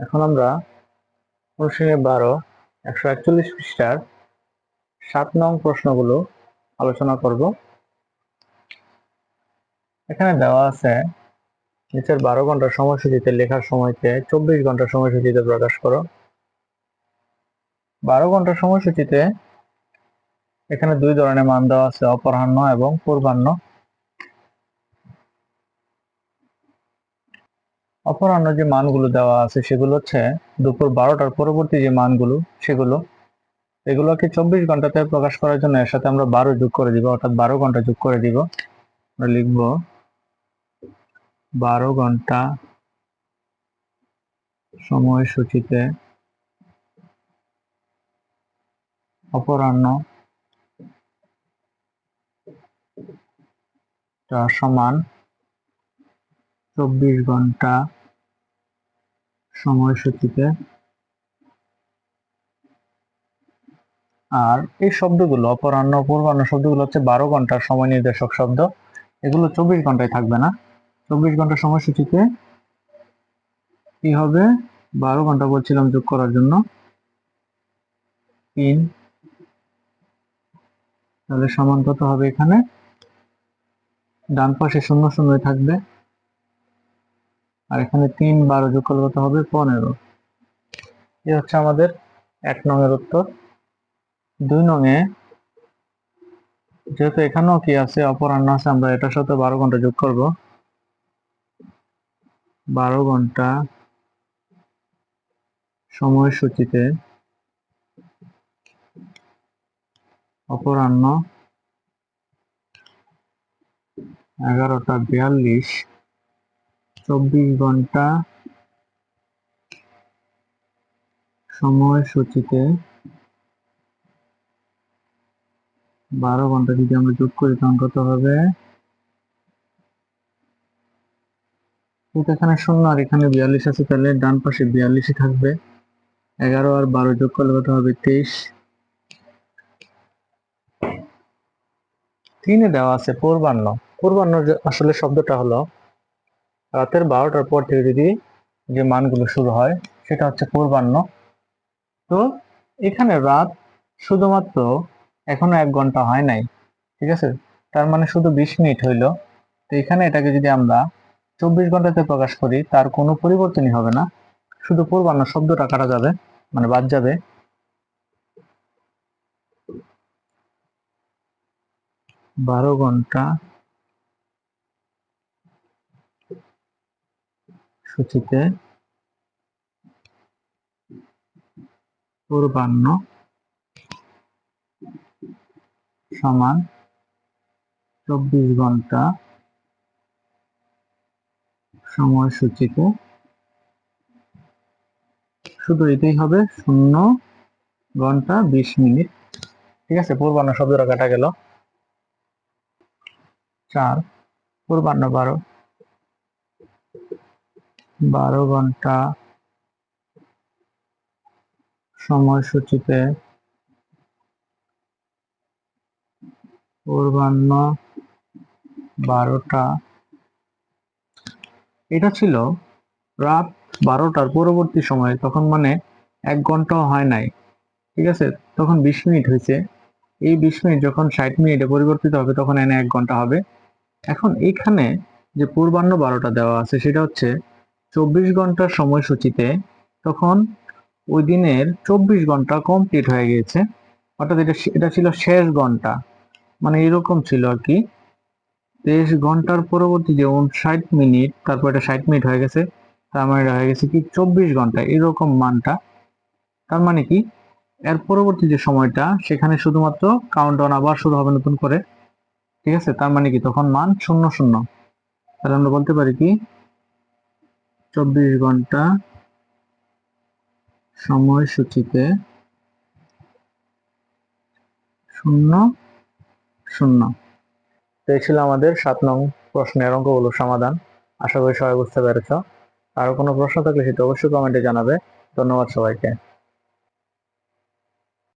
এখন আমরা প্রশ্নে বারো, একশো একচল্লিশ পৃষ্ঠার সাত নং প্রশ্নগুলো আলোচনা করব। এখানে দেওয়া আছে, নিচের বারো ঘণ্টার সময়সূচিতে লেখার সময়কে চব্বিশ ঘণ্টার সময়সূচিতে প্রকাশ করো। বারো ঘণ্টার সময়সূচিতে এখানে দুই ধরনের মান দেওয়া আছে, অপরাহ্ন এবং পূর্বাহ্ন। অপরাহ্ন যে মানগুলো দেওয়া আছে সেগুলো হচ্ছে দুপুর বারোটার পরবর্তী যে মানগুলো, সেগুলো, এগুলোকে চব্বিশ ঘন্টাতে প্রকাশ করার জন্য এর সাথে আমরা বারো যোগ করে দিব, অর্থাৎ বারো ঘণ্টা যোগ করে দিব। আমরা লিখব বারো ঘণ্টা সময়সূচিতে অপরাহ্ন সমান চব্বিশ ঘণ্টা সময়সূচিতে আর এই শব্দগুলো অপরাহ্ন, পূর্বাহ্ন শব্দগুলো হচ্ছে বারো ঘণ্টার সময় নির্দেশক শব্দ। এগুলো চব্বিশ ঘন্টায় থাকবে না। চব্বিশ ঘণ্টা সময়সূচিতে কি হবে? বারো ঘণ্টা বলছিলাম যোগ করার জন্য। তিন। তাহলে সমান কত হবে এখানে? ডান পাশে শূন্য শূন্য থাকবে। আর এখানে তিন বারো যোগ করলে কত হবে? পনেরো। এ হচ্ছে আমাদের এক নঙের উত্তর। দুই নঙে যেহেতু এখানেও কি আছে, অপরাহ্ন আছে, আমরা এটার সাথে বারো ঘণ্টা যোগ করব। বারো ঘণ্টা সময়সূচিতে অপরাহ্ন এগারোটা বিয়াল্লিশ চব্বিশ ঘণ্টা সময়সূচিতে বারো ঘণ্টা যদি আমরা যোগ করি, তখন কত হবে? এখানে শূন্য, আর এখানে বিয়াল্লিশ আছে, তাহলে ডান পাশে বিয়াল্লিশই থাকবে। এগারো আর বারো যোগ করলে কত হবে? তেইশ। তিনে দেওয়া আছে পূর্বাহ্ন যে- আসলে শব্দটা হলো রাতের বারোটার পর থেকে যদি যে মানগুলো শুরু হয়, সেটা হচ্ছে পূর্বাহ্ন। তো এখানে রাত শুধুমাত্র এখনও এক ঘণ্টা হয় নাই, ঠিক আছে? তার মানে শুধু বিশ মিনিট হইল। তো এখানে এটাকে যদি আমরা চব্বিশ ঘন্টাতে প্রকাশ করি, তার কোনো পরিবর্তনই হবে না। শুধু পূর্বাহ্ন শব্দটা কাটা যাবে মানে বাদ যাবে। বারো ঘণ্টা সূচিতে পূর্বাহ্ন সমান চব্বিশ ঘণ্টা সময়সূচিতে শুধু এটাই হবে, শূন্য ঘণ্টা বিশ মিনিট। ঠিক আছে পূর্বান্ন শব্দটা কাটা গেল। চার পূর্বান্ন বারো। বারো ঘণ্টা সময়সূচিতে পূর্বাহ্ন বারোটা। এটা ছিল রাত বারোটার পরবর্তী সময়, তখন মানে এক ঘন্টাও হয় নাই। ঠিক আছে? তখন বিশ মিনিট হয়েছে। এই বিশ মিনিট যখন ষাট মিনিটে পরিবর্তিত হবে, তখন এনে এক ঘণ্টা হবে। এখন এইখানে যে পূর্বাহ্ন বারোটা দেওয়া আছে, সেটা হচ্ছে চব্বিশ ঘণ্টার সময়সূচিতে তখন ওই দিনের চব্বিশ ঘণ্টা কমপ্লিট হয়ে গিয়েছে। অর্থাৎ এটা এটা ছিল শেষ ঘণ্টা। মানে এরকম ছিল আর কি। তেইশ ঘণ্টার পরবর্তী যে ষাট মিনিট, তারপর এটা ষাট মিনিট হয়ে গেছে। তার মানে হয়ে গেছে কি? চব্বিশ ঘণ্টা, এরকম মানটা। তার মানে কি? এর পরবর্তী যে সময়টা, সেখানে শুধুমাত্র কাউন্ট ডাউন আবার শুরু হবে নতুন করে। ঠিক আছে? তার মানে কি? তখন মান শূন্য শূন্য। তাহলে আমরা বলতে পারি কি? চব্বিশ ঘণ্টা সময়সূচিতে শূন্য শূন্য। তো এই ছিল আমাদের সাত নং প্রশ্নের অঙ্কগুলোর সমাধান। আশা করি সবাই বুঝতে পেরেছ। আরও কোনো প্রশ্ন থাকলে সেটা অবশ্যই কমেন্টে জানাবে। ধন্যবাদ সবাইকে।